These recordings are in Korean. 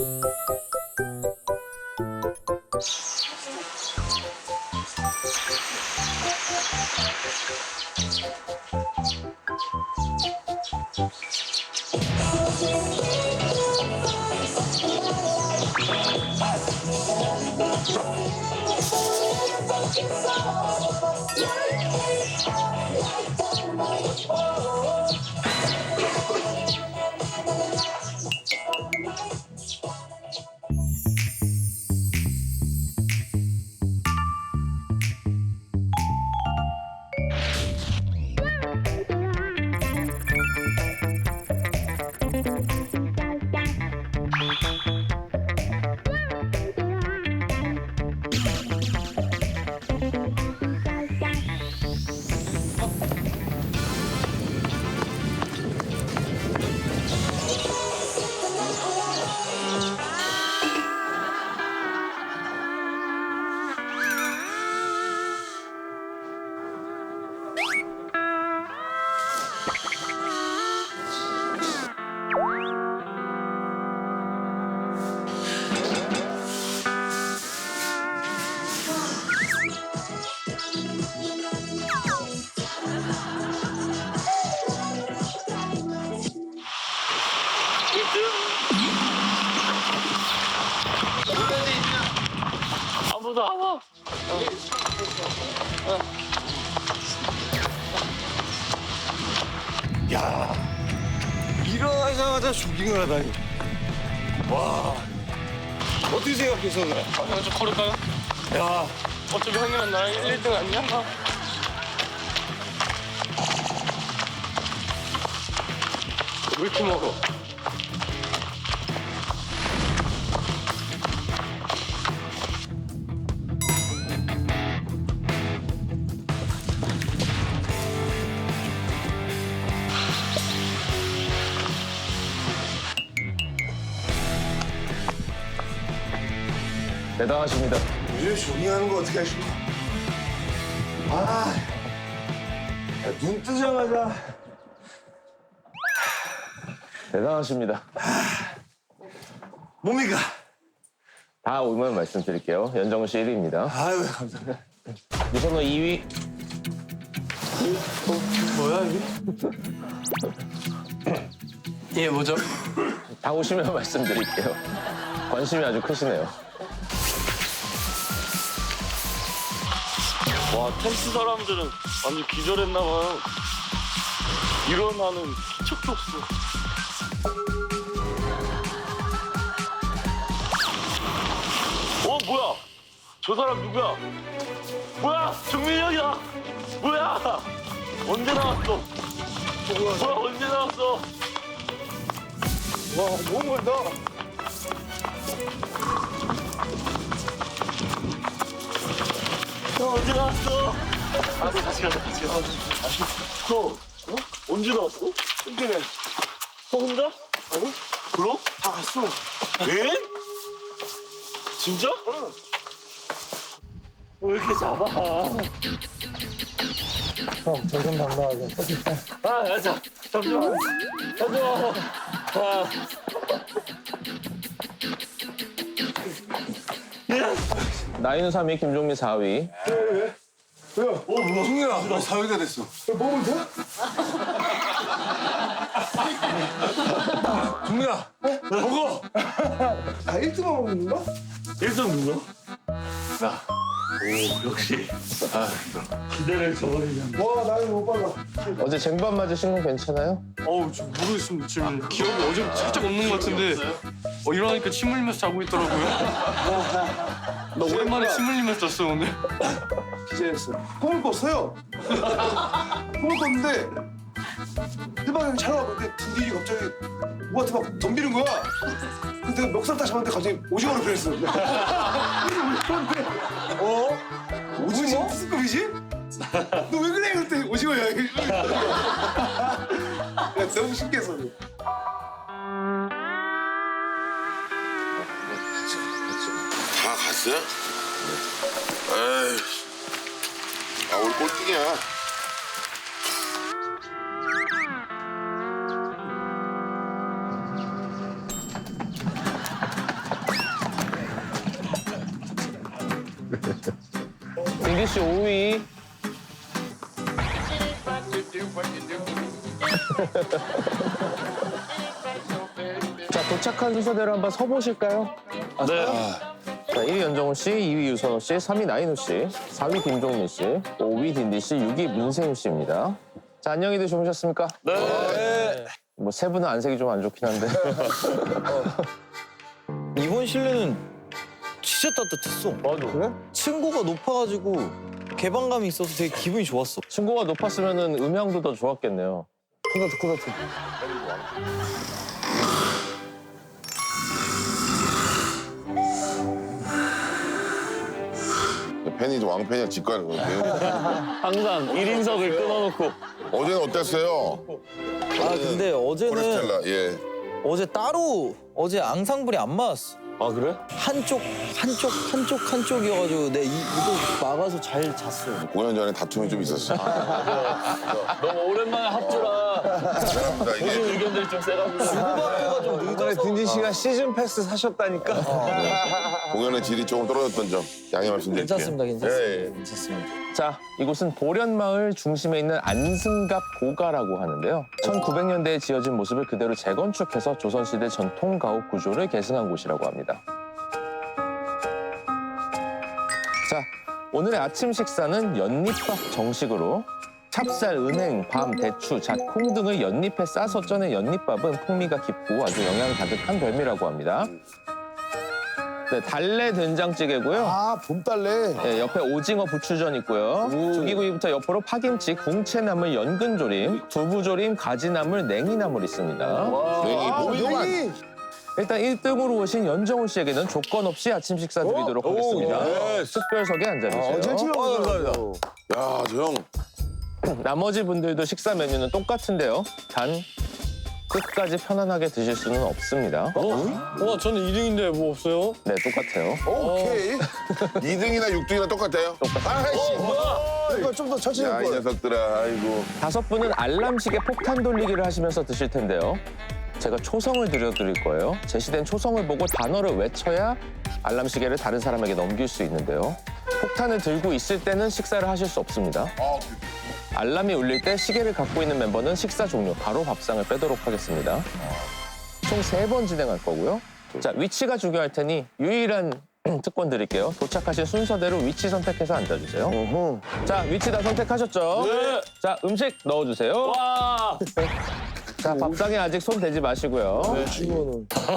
아 와. 야 일어나자마자 조깅을 하다니. 와 어떻게 생각해서 그래? 형, 좀 걸을까요? 야 어차피 형이랑 나랑 1등 아니야? 왜 이렇게 멀어? 대단하십니다. 요즘 조깅하는 거 어떻게 하시고? 아, 야, 눈 뜨자마자 대단하십니다. 뭡니까? 다 오면 말씀드릴게요. 연정훈 씨 1위입니다. 아유 감사합니다. 유선호 2위, 뭐야 이게? 예, 뭐죠? 다 오시면 말씀드릴게요. 관심이 아주 크시네요. 와, 텐트 사람들은 완전 기절했나봐요. 일어나는 기척도 없어. 어, 뭐야? 저 사람 누구야? 뭐야? 정민이 형이야! 뭐야? 언제 나왔어? 뭐야, 언제 나왔어? 와 너무 멀다. 형 언제 나왔어? 알았어, 같이 가자, 같이 가자. 너, 어? 언제 나왔어? 힘드네. 너 혼자? 아니? 그럼? 다 갔어. 에? 진짜? 응. 왜 이렇게 잡아? 형, 정신 당당하게. 아, 야, 자, 잠시만. 잠시만. 아. 나이는 3위, 김종민 4위. 어 뭐야? 승민아 너 사회가 됐어. 먹으면 돼? 승민아 먹어. 아 1등만 먹는 거? 1등 누가? 나. 오, 역시. 아, 기대를 저버리면. 와 나는 못 받아. 어제 쟁반 맞으신 건 괜찮아요? 어우 저 모르겠습니다 지금 기억이 어제 살짝 없는 것 같은데 어, 일어나니까 침 흘리면서 자고 있더라고요 나 오랜만에 침 흘리면서 잤어요 오늘 기재했어. 꿈을 꿨어요. 꿈을 꿨는데 대박이 자다가 근데 등뒤 갑자기 뭐한테 막 덤비는 거야. 근데 내가 멱살 딱 잡았는데 갑자기 오징어를 그랬어. 오징어인데 어? 오징어? 무슨 꿈이지? 너 왜 그래? 그랬더니 오징어야. 야, 너무 신기해서. 꼴뚜기야. 민규 씨 5위. 자 도착한 순서대로 한번 서보실까요? 네. 자, 1위 연정훈 씨, 2위 유선호 씨, 3위 나인호 씨, 4위 김종민 씨, 5위 딘디 씨, 6위 문세윤 씨입니다. 자, 안녕히들 주무셨습니까? 네. 뭐 세 분은 안색이 좀 안 좋긴 한데. 이번 실내는 진짜 따뜻했어. 맞아. 그래? 층고가 높아가지고 개방감이 있어서 되게 기분이 좋았어. 층고가 높았으면 음향도 더 좋았겠네요. 팬이 좀 왕팬이야 직관 항상 1인석을 끊어놓고. 어제는 어땠어요? 아 근데 어제는 포레스텔라 예 어제 따로 어제 앙상블이 안 맞았어. 아 그래? 한쪽 한쪽 한쪽 한쪽이어가지고 내 이, 이거 막아서 잘 잤어. 공연 전에 다툼이 좀 있었어 너무 오랜만에 합주라 모든 이게 의견들이 좀 세가지고. 주고받고가 좀 늦어서. 딘지 씨가 시즌 패스 사셨다니까. 공연의 질이 조금 떨어졌던 점 양해 말씀드릴게요 괜찮습니다, 괜찮습니다, 예, 예. 괜찮습니다. 자, 이곳은 보련마을 중심에 있는 안승갑 고가라고 하는데요. 1900년대에 지어진 모습을 그대로 재건축해서 조선시대 전통 가옥 구조를 계승한 곳이라고 합니다. 자, 오늘의 아침 식사는 연잎밥 정식으로 찹쌀, 은행, 밤, 대추, 잣, 콩 등을 연잎에 싸서 쪄낸 연잎밥은 풍미가 깊고 아주 영양 가득한 별미라고 합니다. 네, 달래 된장찌개고요. 아 봄달래. 네, 옆에 오징어 부추전 있고요. 조기구이부터 옆으로 파김치, 궁채나물, 연근조림, 두부조림, 가지나물, 냉이나물 있습니다. 냉이 봄이구만 냉이. 일단 1등으로 오신 연정훈 씨에게는 조건 없이 아침 식사 드리도록 하겠습니다. 특별석에 앉아주세요. 어, 제일 감사합니다. 야 저 형 나머지 분들도 식사 메뉴는 똑같은데요. 단 끝까지 편안하게 드실 수는 없습니다. 어? 와 저는 2등인데 뭐 없어요? 네, 똑같아요. 오케이. 2등이나 6등이나 똑같아요 아이씨. 이거 좀더 천천히 야이할 걸. 녀석들아 아이고 다섯 분은 알람시계 폭탄 돌리기를 하시면서 드실 텐데요. 제가 초성을 드려드릴 거예요. 제시된 초성을 보고 단어를 외쳐야 알람시계를 다른 사람에게 넘길 수 있는데요. 폭탄을 들고 있을 때는 식사를 하실 수 없습니다. 아, 알람이 울릴 때 시계를 갖고 있는 멤버는 식사 종료, 바로 밥상을 빼도록 하겠습니다. 총 세 번 진행할 거고요. 자, 위치가 중요할 테니 유일한 특권 드릴게요. 도착하신 순서대로 위치 선택해서 앉아주세요. 자, 위치 다 선택하셨죠? 네. 자, 음식 넣어주세요. 와. 자, 밥상에 아직 손 대지 마시고요.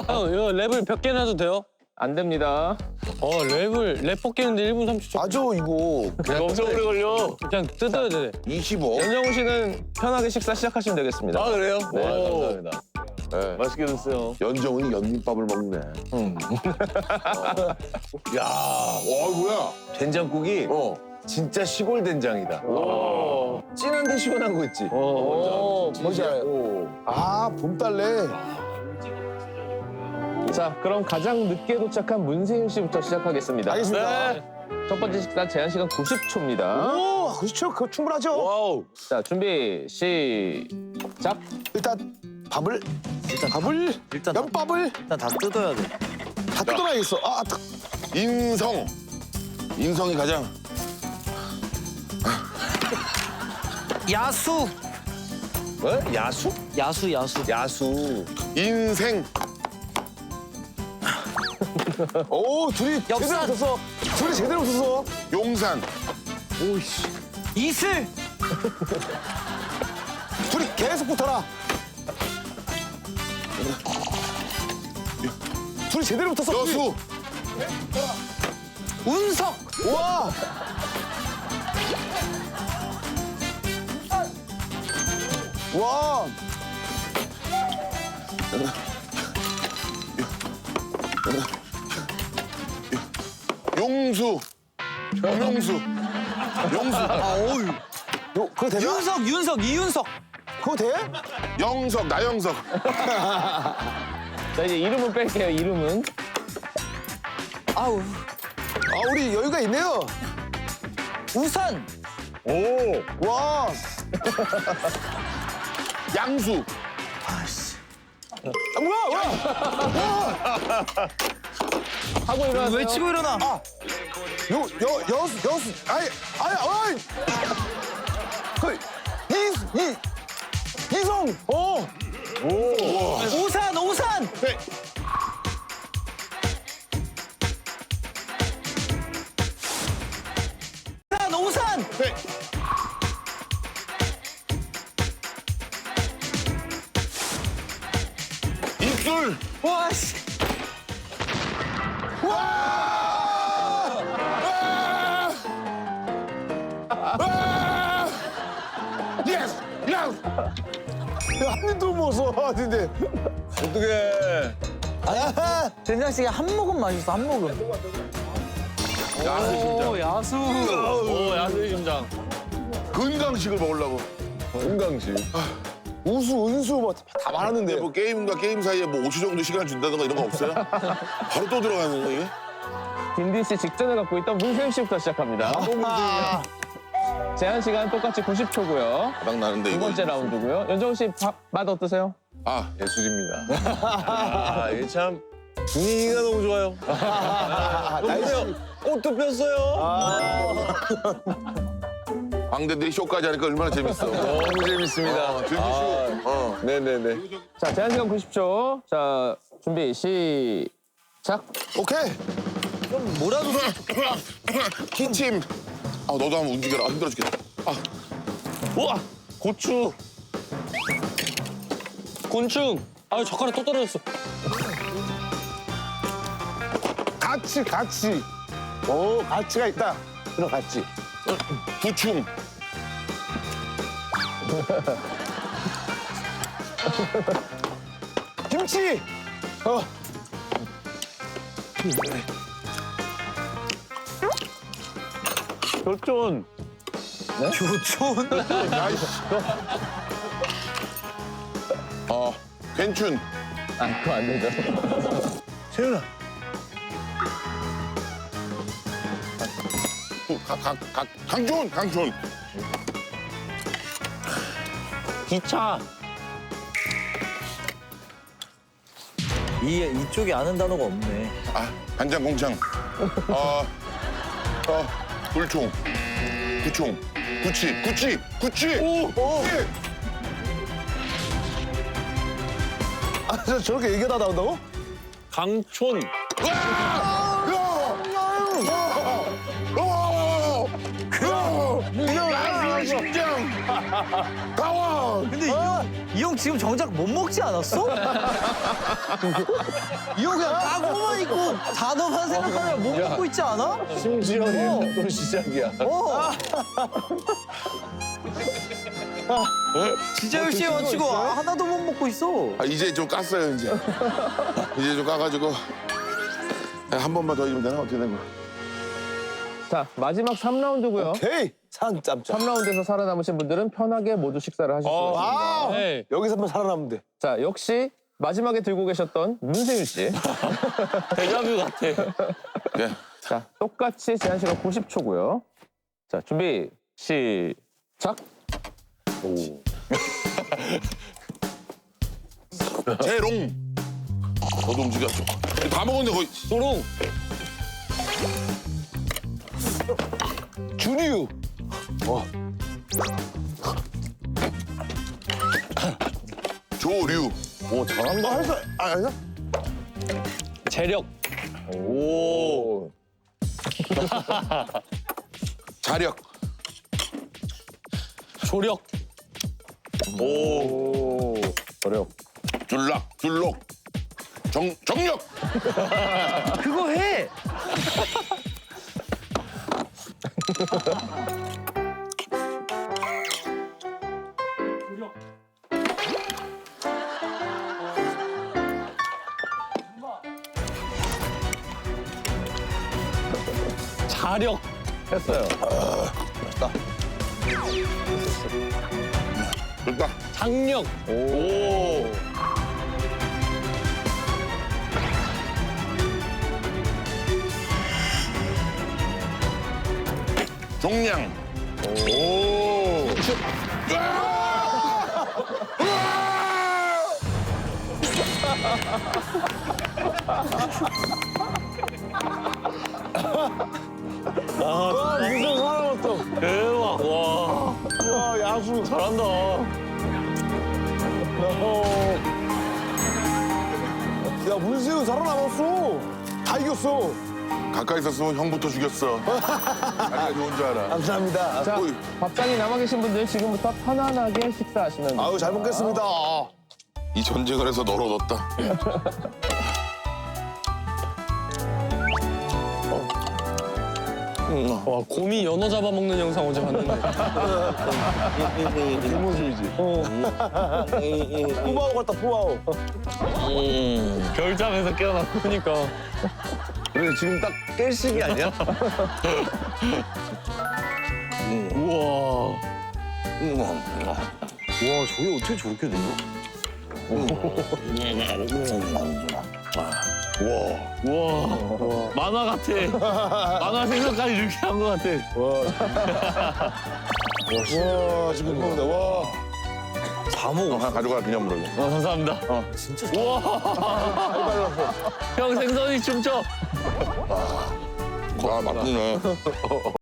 형 이거 랩을 몇 개나 해도 돼요? 안 됩니다. 어 랩을 랩 뽑기는데 1분 30초. 아주 이거 엄청 오래 걸려. 그냥 뜯어야 돼. 25 연정우 씨는 편하게 식사 시작하시면 되겠습니다. 아 그래요? 네, 감사합니다 네. 맛있게 드세요. 연정은이 연잎밥을 먹네 음. 야, 와 뭐야 된장국이 어 진짜 시골 된장이다. 진한데 시원한 거 있지. 어, 뭔지 알아요. 아 봄달래. 자, 그럼 가장 늦게 도착한 문세윤 씨부터 시작하겠습니다. 알겠습니다. 첫 번째 식사 제한 시간 90초입니다. 오, 그렇죠. 그거 충분하죠. 와우. 자, 준비 시작. 일단 밥을 일단 밥을 일단 다, 면밥을 일단 다 뜯어야 돼. 다 뜯어놔야겠어. 아, 딱. 인성 인성이 가장 야수, 뭐? 야수? 야수, 야수. 야수. 인생 오, 둘이 제대로 엽산. 붙었어. 둘이 제대로 붙었어. 용산 이슬, 둘이 계속 붙어라. 둘이 제대로 붙었어. 여수 운석, 와. 와. 용수 용용수 용수 아, 어유. 요, 그거 되나? 윤석, 윤석, 이윤석. 그거 돼? 영석 나영석 자, 이제 이름은 뺄게요, 이름은. 아우, 아, 우리 여유가 있네요. 우산, 와. 양수 아, 뭐야, 뭐야. 하고 일어나세요. 외치고 일어나. 요, 여, 여수, 여수. 아이, 아이, 아이. 그, 이, 이, 이성. 어. 오산 오산. 네. 오산 오산. 네. 입술. 와 씨. 예스. 한 입도 못 써, 근데. 어떡해. 아, 된장찌개 한 모금 맛있어 한 모금. 오 야수. 오 야수의 심장. 건강식을 먹으려고. 건강식. 우수, 은수 뭐다 많았는데. 뭐 게임과 게임 사이에 뭐 5초 정도 시간 준다던가 이런 거 없어요? 바로 또 들어가는 거 이게? 딘딘 씨 직전에 갖고 있던 문세윤 씨부터 시작합니다. 제한 시간 똑같이 90초고요. 막 나는데 두 이거. 번째 라운드고요. 연정훈 씨 밥- 맛 어떠세요? 아 예술입니다. 아, 이게 참 분위기가 너무 좋아요. 날씨. 꽃도 폈어요. 광대들이 쇼까지 하니까 얼마나 재밌어. 너무 재밌습니다. 어, 즐기시고. 어. 네네네. 자, 제한 시간 90초. 자, 준비 시작. 오케이. 뭐라도 기침. 아 너도 한번 움직여라. 아, 힘들어 죽겠다. 아 우와 고추. 곤충. 아 젓가락 또 떨어졌어. 같이, 같이. 오, 가치가 있다. 들어갔지. 부충. 김치. 어. 교촌. 교촌. 야이씨. 어 괜춘. 아, 그거 안 되죠. 세윤아. 각 각 각 강촌 강촌. 기차. 이 이쪽에 아는 단어가 없네. 아 간장 공창. 어. 어 불총. 구총. 구치 구치 구치. 오. 구치. 아, 저 저렇게 얘기하다 나온다고? 강촌. 나 형 지금 정작 못 먹지 않았어? 이 형 그냥 까고만 있고 단어만 생각하면 못 먹고 있지 않아? 심지어 어. 또 시작이야. 어. 진짜 열심히 맞추고 하나도 못 먹고 있어. 아 이제 좀 깠어요 이제 이제 좀 까가지고 한 번만 더 이기면 되나 어떻게 된 거야 자, 마지막 3라운드고요. 오케이. 산 짬짜. 3라운드에서 살아남으신 분들은 편하게 모두 식사를 하실 수가 있습니다. 아, 네. 여기서만 살아남으면 돼. 자, 역시 마지막에 들고 계셨던 문세윤 씨. 대자뷰 같아. 네. 자, 똑같이 제한 시간 90초고요. 자, 준비 시작. 재롱 너도 움직였죠 다 먹었는데 거의 소롱. 준유. 조류 오, 잘한다. 할 수, 아, 아니야? 재력. 오. 자력 조력. 오. 어렵. 줄락 줄록 정 정력 그거 해. 자력. 했어요. 됐다 장력. 오. 종량 오. 와 진짜 살아났다. 대박. 와. 와 야수 잘한다. 야, 문세윤 살아남았어. 다 이겼어. 가까이 있었으면 형부터 죽였어. 아기가 좋은 줄 알아. 감사합니다. 자, 오이. 밥상에 남아 계신 분들 지금부터 편안하게 식사하시면 됩니다. 아유 잘 먹겠습니다. 아. 이 전쟁을 해서 널 얻었다. 와 곰이 연어 잡아먹는 영상 어제 봤는데. 그 모습이지. 푸바오 같다 푸바오. 별잠에서 깨어났고 그러니까. 그래 지금 딱깰 시기 아니야? 우와. 와 저게 어떻게 저렇게 되냐? 우와. 만화 같아. 만화 생각까지 이렇게 한 것 같아. 와 지금 먹는다. 와. 다 먹어. 하나 가져가 기념으로. 어, 감사합니다. 진짜 우와. 형 생선이 춤춰. 아, 맛있네.